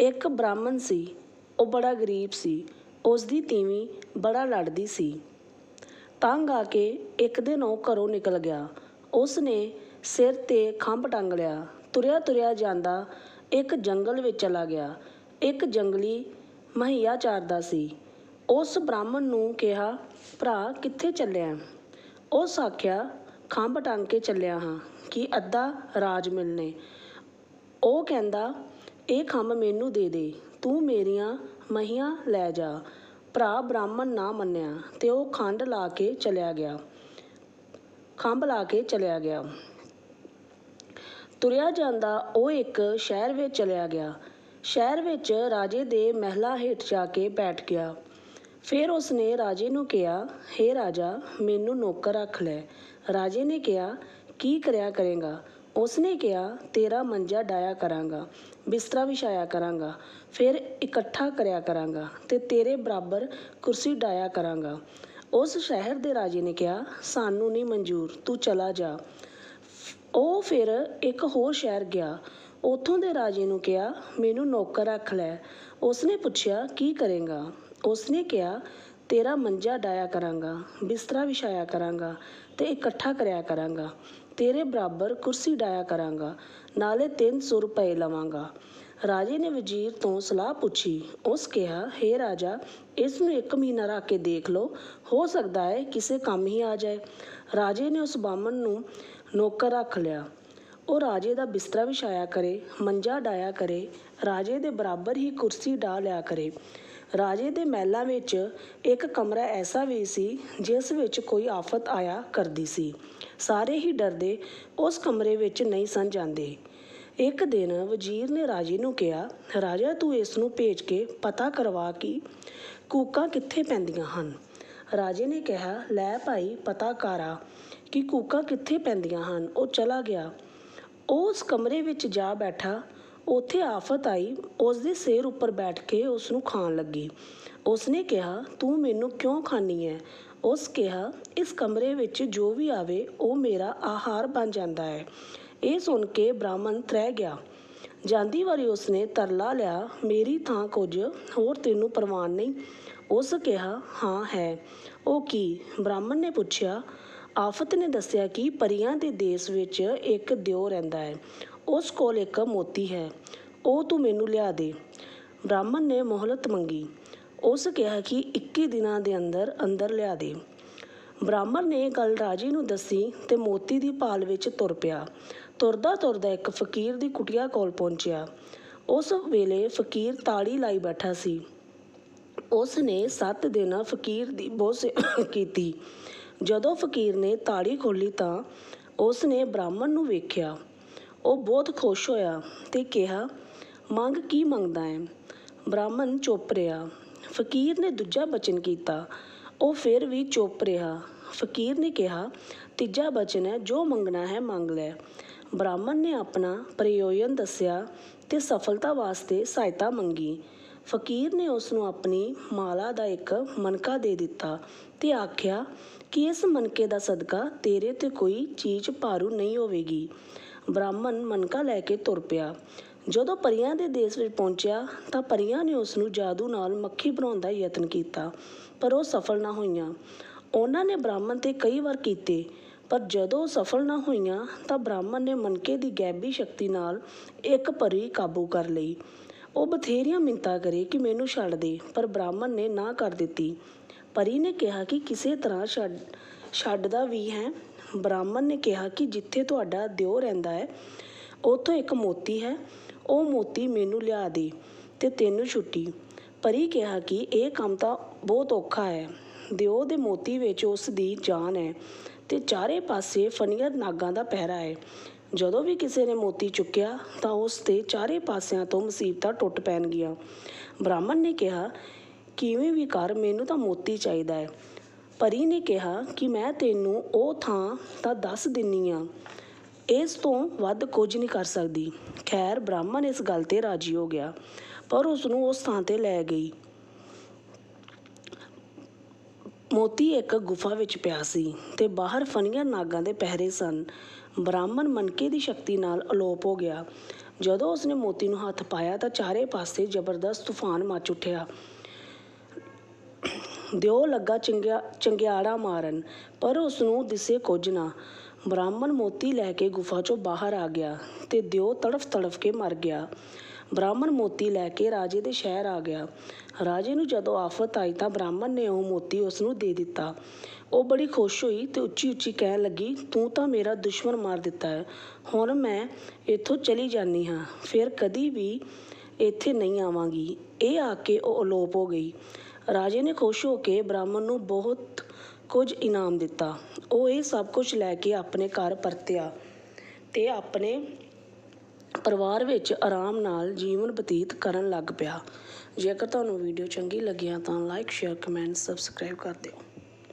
ਇੱਕ ਬ੍ਰਾਹਮਣ ਸੀ, ਉਹ ਬੜਾ ਗਰੀਬ ਸੀ ਉਸ ਦੀ ਤੀਵੀਂ ਬੜਾ ਲੜਦੀ ਸੀ। ਤੰਗ ਆ ਕੇ ਇੱਕ ਦਿਨ ਉਹ ਘਰੋਂ ਨਿਕਲ ਗਿਆ। ਉਸ ਨੇ ਸਿਰ ਤੇ ਖੰਭ ਟੰਗ ਲਿਆ। ਤੁਰਿਆ ਤੁਰਿਆ ਜਾਂਦਾ ਇੱਕ ਜੰਗਲ ਵਿੱਚ ਚਲਾ ਗਿਆ। ਇੱਕ ਜੰਗਲੀ ਮਹੀਆ ਚਾਰਦਾ ਸੀ। ਉਸ ਬ੍ਰਾਹਮਣ ਨੂੰ ਕਿਹਾ, ਭਰਾ, ਕਿੱਥੇ ਚੱਲਿਆ? ਉਸ ਆਖਿਆ, ਖੰਭ ਟੰਗ ਕੇ ਚੱਲਿਆ ਹਾਂ, ਕਿ ਅੱਧਾ ਰਾਜ ਮਿਲਨੇ। ਉਹ ਕਹਿੰਦਾ ਇਹ ਖੰਭ ਮੈਨੂੰ ਦੇ ਦੇ, ਤੂੰ ਮੇਰੀਆਂ ਮਹੀਆਂ ਲੈ ਜਾ। ਭਰਾ ਬ੍ਰਾਹਮਣ ਨਾ ਮੰਨਿਆ ਤੇ ਉਹ ਖੰਡ ਲਾ ਕੇ ਚਲਿਆ ਗਿਆ। ਖੰਭ ਲਾ ਕੇ ਚਲਿਆ ਗਿਆ। ਤੁਰਿਆ ਜਾਂਦਾ ਉਹ ਇੱਕ ਸ਼ਹਿਰ ਵਿੱਚ ਚਲਿਆ ਗਿਆ। ਸ਼ਹਿਰ ਵਿੱਚ ਰਾਜੇ ਦੇ ਮਹਿਲਾ ਹੇਠ ਜਾ ਕੇ ਬੈਠ ਗਿਆ। ਫਿਰ ਉਸਨੇ ਰਾਜੇ ਨੂੰ ਕਿਹਾ, ਹੇ ਰਾਜਾ, ਮੈਨੂੰ ਨੌਕਰ ਰੱਖ ਲੈ। ਰਾਜੇ ਨੇ ਕਿਹਾ, ਕੀ ਕਰਿਆ ਕਰੇਗਾ? ਉਸਨੇ ਕਿਹਾ, ਤੇਰਾ ਮੰਜਾ ਡਾਇਆ ਕਰਾਂਗਾ, ਬਿਸਤਰਾ ਵਿਛਾਇਆ ਕਰਾਂਗਾ, ਫਿਰ ਇਕੱਠਾ ਕਰਿਆ ਕਰਾਂਗਾ ਤੇ ਤੇਰੇ ਬਰਾਬਰ ਕੁਰਸੀ ਡਾਇਆ ਕਰਾਂਗਾ। ਉਸ ਸ਼ਹਿਰ ਦੇ ਰਾਜੇ ਨੇ ਕਿਹਾ, ਸਾਨੂੰ ਨਹੀਂ ਮਨਜ਼ੂਰ, ਤੂੰ ਚਲਾ ਜਾ। ਉਹ ਫਿਰ ਇੱਕ ਹੋਰ ਸ਼ਹਿਰ ਗਿਆ। ਉੱਥੋਂ ਦੇ ਰਾਜੇ ਨੂੰ ਕਿਹਾ, ਮੈਨੂੰ ਨੌਕਰ ਰੱਖ ਲੈ। ਉਸਨੇ ਪੁੱਛਿਆ, ਕੀ ਕਰੇਗਾ? ਉਸਨੇ ਕਿਹਾ, ਤੇਰਾ ਮੰਜਾ ਡਾਇਆ ਕਰਾਂਗਾ, ਬਿਸਤਰਾ ਵਿਛਾਇਆ ਕਰਾਂਗਾ ਤੇ ਇਕੱਠਾ ਕਰਿਆ ਕਰਾਂਗਾ। ਤੇਰੇ ਬਰਾਬਰ ਕੁਰਸੀ ਡਾਇਆ ਕਰਾਂਗਾ, ਨਾਲੇ 300 ਰੁਪਏ ਲਵਾਂਗਾ। ਰਾਜੇ ਨੇ ਵਜ਼ੀਰ ਤੋਂ ਸਲਾਹ ਪੁੱਛੀ। ਉਸ ਕਿਹਾ, ਹੇ ਰਾਜਾ ਇਸ ਨੂੰ ਇੱਕ ਮਹੀਨਾ ਰੱਖ ਕੇ ਦੇਖ ਲਓ, ਹੋ ਸਕਦਾ ਹੈ ਕਿਸੇ ਕੰਮ ਹੀ ਆ ਜਾਏ। ਰਾਜੇ ਨੇ ਉਸ ਬਾਮਣ ਨੂੰ ਨੌਕਰ ਰੱਖ ਲਿਆ। ਉਹ ਰਾਜੇ ਦਾ ਬਿਸਤਰਾ ਵਿਛਾਇਆ ਕਰੇ, ਮੰਜਾ ਡਾਇਆ ਕਰੇ, ਰਾਜੇ ਦੇ ਬਰਾਬਰ ਹੀ ਕੁਰਸੀ ਢਾ ਲਿਆ ਕਰੇ। ਰਾਜੇ ਦੇ ਮਹਿਲਾਂ ਵਿੱਚ ਇੱਕ ਕਮਰਾ ਐਸਾ ਵੀ ਸੀ, ਜਿਸ ਵਿੱਚ ਕੋਈ ਆਫਤ ਆਇਆ ਕਰਦੀ ਸੀ। ਸਾਰੇ ਹੀ ਡਰਦੇ ਉਸ ਕਮਰੇ ਵਿੱਚ ਨਹੀਂ ਸਨ ਜਾਂਦੇ। ਇੱਕ ਦਿਨ ਵਜ਼ੀਰ ਨੇ ਰਾਜੇ ਨੂੰ ਕਿਹਾ, ਰਾਜਾ, ਤੂੰ ਇਸ ਨੂੰ ਭੇਜ ਕੇ ਪਤਾ ਕਰਵਾ ਕਿ ਕੂਕਾਂ ਕਿੱਥੇ ਪੈਂਦੀਆਂ ਹਨ? ਰਾਜੇ ਨੇ ਕਿਹਾ, ਲੈ ਭਾਈ, ਪਤਾ ਕਰਾ ਕਿ ਕੂਕਾਂ ਕਿੱਥੇ ਪੈਂਦੀਆਂ ਹਨ। ਉਹ ਚਲਾ ਗਿਆ। ਉਹ ਉਸ ਕਮਰੇ ਵਿੱਚ ਜਾ ਬੈਠਾ ਉੱਥੇ ਆਫਤ ਆਈ ਉਸ ਦੇ ਸਿਰ ਉੱਪਰ ਬੈਠ ਕੇ ਉਸ ਨੂੰ ਖਾਣ ਲੱਗੀ। ਉਸਨੇ ਕਿਹਾ, ਤੂੰ ਮੈਨੂੰ ਕਿਉਂ ਖਾਂਦੀ ਹੈ ਉਸ ਕਿਹਾ, ਇਸ ਕਮਰੇ ਵਿੱਚ ਜੋ ਵੀ ਆਵੇ, ਉਹ ਮੇਰਾ ਆਹਾਰ ਬਣ ਜਾਂਦਾ ਹੈ ਇਹ ਸੁਣ ਕੇ ਬ੍ਰਾਹਮਣ ਤ੍ਰਹਿ ਗਿਆ। ਜਾਂਦੀ ਵਾਰੀ ਉਸਨੇ ਤਰਲਾ ਲਿਆ, ਮੇਰੀ ਥਾਂ ਕੁਝ ਹੋਰ ਤੈਨੂੰ ਪ੍ਰਵਾਨ ਨਹੀਂ। ਉਸ ਕਿਹਾ, ਹਾਂ, ਹੈ। ਉਹ ਕੀ? ਬ੍ਰਾਹਮਣ ਨੇ ਪੁੱਛਿਆ, ਆਫਤ ਨੇ ਦੱਸਿਆ ਕਿ ਪਰੀਆਂ ਦੇ ਦੇਸ਼ ਵਿੱਚ ਇੱਕ ਦਿਓ ਰਹਿੰਦਾ ਹੈ ਉਸ ਕੋਲ ਇੱਕ ਮੋਤੀ ਹੈ। ਉਹ ਤੂੰ ਮੈਨੂੰ ਲਿਆ ਦੇ। ਬ੍ਰਾਹਮਣ ਨੇ ਮੋਹਲਤ ਮੰਗੀ। ਉਸ ਕਿਹਾ ਕਿ 21 ਦਿਨਾਂ ਦੇ ਅੰਦਰ ਅੰਦਰ ਲਿਆ ਦੇ। ਬ੍ਰਾਹਮਣ ਨੇ ਗੱਲ ਰਾਜੇ ਨੂੰ ਦੱਸੀ ਤੇ ਮੋਤੀ ਦੀ ਭਾਲ ਵਿੱਚ ਤੁਰ ਪਿਆ। ਤੁਰਦਾ ਤੁਰਦਾ ਇੱਕ ਫਕੀਰ ਦੀ ਕੁਟਿਆ ਕੋਲ ਪਹੁੰਚਿਆ। ਉਸ ਵੇਲੇ ਫਕੀਰ ਤਾੜੀ ਲਾਈ ਬੈਠਾ ਸੀ। ਉਸ ਨੇ 7 ਦਿਨ ਫਕੀਰ ਦੀ ਬਹੁਤ ਸੇਵਾ ਕੀਤੀ। ਜਦੋਂ ਫਕੀਰ ਨੇ ਤਾੜੀ ਖੋਲੀ ਤਾਂ ਉਸ ਨੇ ਬ੍ਰਾਹਮਣ ਨੂੰ ਵੇਖਿਆ। ਉਹ ਬਹੁਤ ਖੁਸ਼ ਹੋਇਆ ਅਤੇ ਕਿਹਾ, ਮੰਗ ਕੀ ਮੰਗਦਾ ਹੈ ਬ੍ਰਾਹਮਣ ਚੁੱਪ ਰਿਹਾ। ਫਕੀਰ ਨੇ ਦੂਜਾ ਬਚਨ ਕੀਤਾ। ਉਹ ਫਿਰ ਵੀ ਚੁੱਪ ਰਿਹਾ। ਫਕੀਰ ਨੇ ਕਿਹਾ, ਤੀਜਾ ਬਚਨ ਹੈ, ਜੋ ਮੰਗਣਾ ਹੈ, ਮੰਗ ਲੈ। ਬ੍ਰਾਹਮਣ ਨੇ ਆਪਣਾ ਪ੍ਰਯੋਜਨ ਦੱਸਿਆ ਤੇ ਸਫਲਤਾ ਵਾਸਤੇ ਸਹਾਇਤਾ ਮੰਗੀ। ਫਕੀਰ ਨੇ ਉਸ ਨੂੰ ਆਪਣੀ ਮਾਲਾ ਦਾ ਇੱਕ ਮਨਕਾ ਦੇ ਦਿੱਤਾ ਤੇ ਆਖਿਆ ਕਿ ਇਸ ਮਨਕੇ ਦਾ ਸਦਕਾ ਤੇਰੇ ਤੇ ਕੋਈ ਚੀਜ਼ ਭਾਰੂ ਨਹੀਂ ਹੋਵੇਗੀ। ਬ੍ਰਾਹਮਣ ਮਨਕਾ ਲੈ ਕੇ ਤੁਰ ਪਿਆ। ਜਦੋਂ ਪਰੀਆਂ ਦੇ ਦੇਸ਼ ਵਿੱਚ ਪਹੁੰਚਿਆ ਤਾਂ ਪਰੀਆਂ ਨੇ ਉਸ ਨੂੰ ਜਾਦੂ ਨਾਲ ਮੱਖੀ ਬਣਾਉਣ ਦਾ ਯਤਨ ਕੀਤਾ, ਪਰ ਉਹ ਸਫਲ ਨਾ ਹੋਈਆਂ। ਉਹਨਾਂ ਨੇ ਬ੍ਰਾਹਮਣ ਤੇ ਕਈ ਵਾਰ ਕੀਤੇ, ਪਰ ਜਦੋਂ ਉਹ ਸਫਲ ਨਾ ਹੋਈਆਂ ਤਾਂ ਬ੍ਰਾਹਮਣ ਨੇ ਮਨਕੇ ਦੀ ਗੈਬੀ ਸ਼ਕਤੀ ਨਾਲ ਇੱਕ ਪਰੀ ਕਾਬੂ ਕਰ ਲਈ। ਉਹ ਬਥੇਰੀਆਂ ਮਿੰਤਾ ਕਰੇ ਕਿ ਮੈਨੂੰ ਛੱਡ ਦੇ, ਪਰ ਬ੍ਰਾਹਮਣ ਨੇ ਨਾ ਕਰ ਦਿੱਤੀ। ਪਰੀ ਨੇ ਕਿਹਾ ਕਿ ਕਿਸੇ ਤਰ੍ਹਾਂ ਛੱਡ, ਛੱਡਦਾ ਵੀ ਹੈ। ਬ੍ਰਾਹਮਣ ਨੇ ਕਿਹਾ ਕਿ ਜਿੱਥੇ ਤੁਹਾਡਾ ਦਿਓ ਰਹਿੰਦਾ ਹੈ, ਉੱਥੋਂ ਇੱਕ ਮੋਤੀ ਹੈ। ਉਹ ਮੋਤੀ ਮੈਨੂੰ ਲਿਆ ਦੇ ਤੇ ਤੈਨੂੰ ਛੁੱਟੀ। ਪਰੀ ਕਿਹਾ ਕਿ ਇਹ ਕੰਮ ਤਾਂ ਬਹੁਤ ਔਖਾ ਹੈ। ਦਿਓ ਦੇ ਮੋਤੀ ਵਿੱਚ ਉਸ ਦੀ ਜਾਨ ਹੈ ਤੇ ਚਾਰੇ ਪਾਸੇ ਫਨੀਅਰ ਨਾਗਾਂ ਦਾ ਪਹਿਰਾ ਹੈ। ਜਦੋਂ ਵੀ ਕਿਸੇ ਨੇ ਮੋਤੀ ਚੁੱਕਿਆ ਤਾਂ ਉਸ ਤੇ ਚਾਰੇ ਪਾਸਿਆਂ ਤੋਂ ਮੁਸੀਬਤਾਂ ਟੁੱਟ ਪੈਣਗੀਆਂ। ਬ੍ਰਾਹਮਣ ਨੇ ਕਿਹਾ, ਕਿਵੇਂ ਵੀ ਕਰ, ਮੈਨੂੰ ਤਾਂ ਮੋਤੀ ਚਾਹੀਦਾ ਹੈ। ਪਰੀ ਨੇ ਕਿਹਾ ਕਿ ਮੈਂ ਤੈਨੂੰ ਉਹ ਥਾਂ ਤਾਂ ਦੱਸ ਦਿੰਨੀ ਆ। ਇਸ ਤੋਂ ਵੱਧ ਕੁਝ ਨਹੀਂ ਕਰ ਸਕਦੀ। ਖੈਰ, ਬ੍ਰਾਹਮਣ ਇਸ ਗੱਲ ਤੇ ਰਾਜੀ ਹੋ ਗਿਆ, ਪਰ ਉਸ ਨੂੰ ਉਸ ਥਾਂ ਤੇ ਲੈ ਗਈ। ਮੋਤੀ ਇੱਕ ਗੁਫਾ ਵਿੱਚ ਪਿਆ ਸੀ ਤੇ ਬਾਹਰ ਫਨੀਆਂ ਨਾਗਾਂ ਦੇ ਪਹਿਰੇ ਸਨ। ਬ੍ਰਾਹਮਣ ਮਨਕੇ ਦੀ ਸ਼ਕਤੀ ਨਾਲ ਅਲੋਪ ਹੋ ਗਿਆ। ਜਦੋਂ ਉਸਨੇ ਮੋਤੀ ਨੂੰ ਹੱਥ ਪਾਇਆ ਤਾਂ ਚਾਰੇ ਪਾਸੇ ਜ਼ਬਰਦਸਤ ਤੂਫਾਨ ਮਚ ਉੱਠਿਆ। ਦਿਓ ਲੱਗਾ ਚੰਗਿਆ ਚੰਗਿਆੜਾ ਮਾਰਨ, ਪਰ ਉਸ ਨੂੰ ਦਿਸੇ ਕੁਝ ਨਾ। ਬ੍ਰਾਹਮਣ ਮੋਤੀ ਲੈ ਕੇ ਗੁਫਾ ਚੋਂ ਬਾਹਰ ਆ ਗਿਆ ਤੇ ਦਿਓ ਤੜਫ ਤੜਫ ਕੇ ਮਰ ਗਿਆ। ਬ੍ਰਾਹਮਣ ਮੋਤੀ ਲੈ ਕੇ ਰਾਜੇ ਦੇ ਸ਼ਹਿਰ ਆ ਗਿਆ। ਰਾਜੇ ਨੂੰ ਜਦੋਂ ਆਫਤ ਆਈ ਤਾਂ ਬ੍ਰਾਹਮਣ ਨੇ ਉਹ ਮੋਤੀ ਉਸ ਨੂੰ ਦੇ ਦਿੱਤਾ। ਉਹ ਬੜੀ ਖੁਸ਼ ਹੋਈ ਤੇ ਉੱਚੀ ਉੱਚੀ ਕਹਿਣ ਲੱਗੀ, ਤੂੰ ਤਾਂ ਮੇਰਾ ਦੁਸ਼ਮਣ ਮਾਰ ਦਿੱਤਾ ਹੈ। ਹੁਣ ਮੈਂ ਇੱਥੋਂ ਚਲੀ ਜਾਨੀ ਹਾਂ, ਫਿਰ ਕਦੀ ਵੀ ਇੱਥੇ ਨਹੀਂ ਆਵਾਂਗੀ। ਇਹ ਆ ਕੇ ਉਹ ਅਲੋਪ ਹੋ ਗਈ। ਰਾਜੇ ਨੇ ਖੁਸ਼ ਹੋ ਕੇ ਬ੍ਰਾਹਮਣ ਨੂੰ ਬਹੁਤ ਕੁਝ ਇਨਾਮ ਦਿੱਤਾ। ਉਹ ਇਹ ਸਭ ਕੁਝ ਲੈ ਕੇ ਆਪਣੇ ਘਰ ਪਰਤਿਆ ਅਤੇ ਆਪਣੇ ਪਰਿਵਾਰ ਵਿੱਚ ਆਰਾਮ ਨਾਲ ਜੀਵਨ ਬਤੀਤ ਕਰਨ ਲੱਗ ਪਿਆ। ਜੇਕਰ ਤੁਹਾਨੂੰ ਵੀਡੀਓ ਚੰਗੀ ਲੱਗਿਆ ਤਾਂ ਲਾਈਕ ਸ਼ੇਅਰ ਕਮੈਂਟ ਸਬਸਕ੍ਰਾਈਬ ਕਰ ਦਿਓ।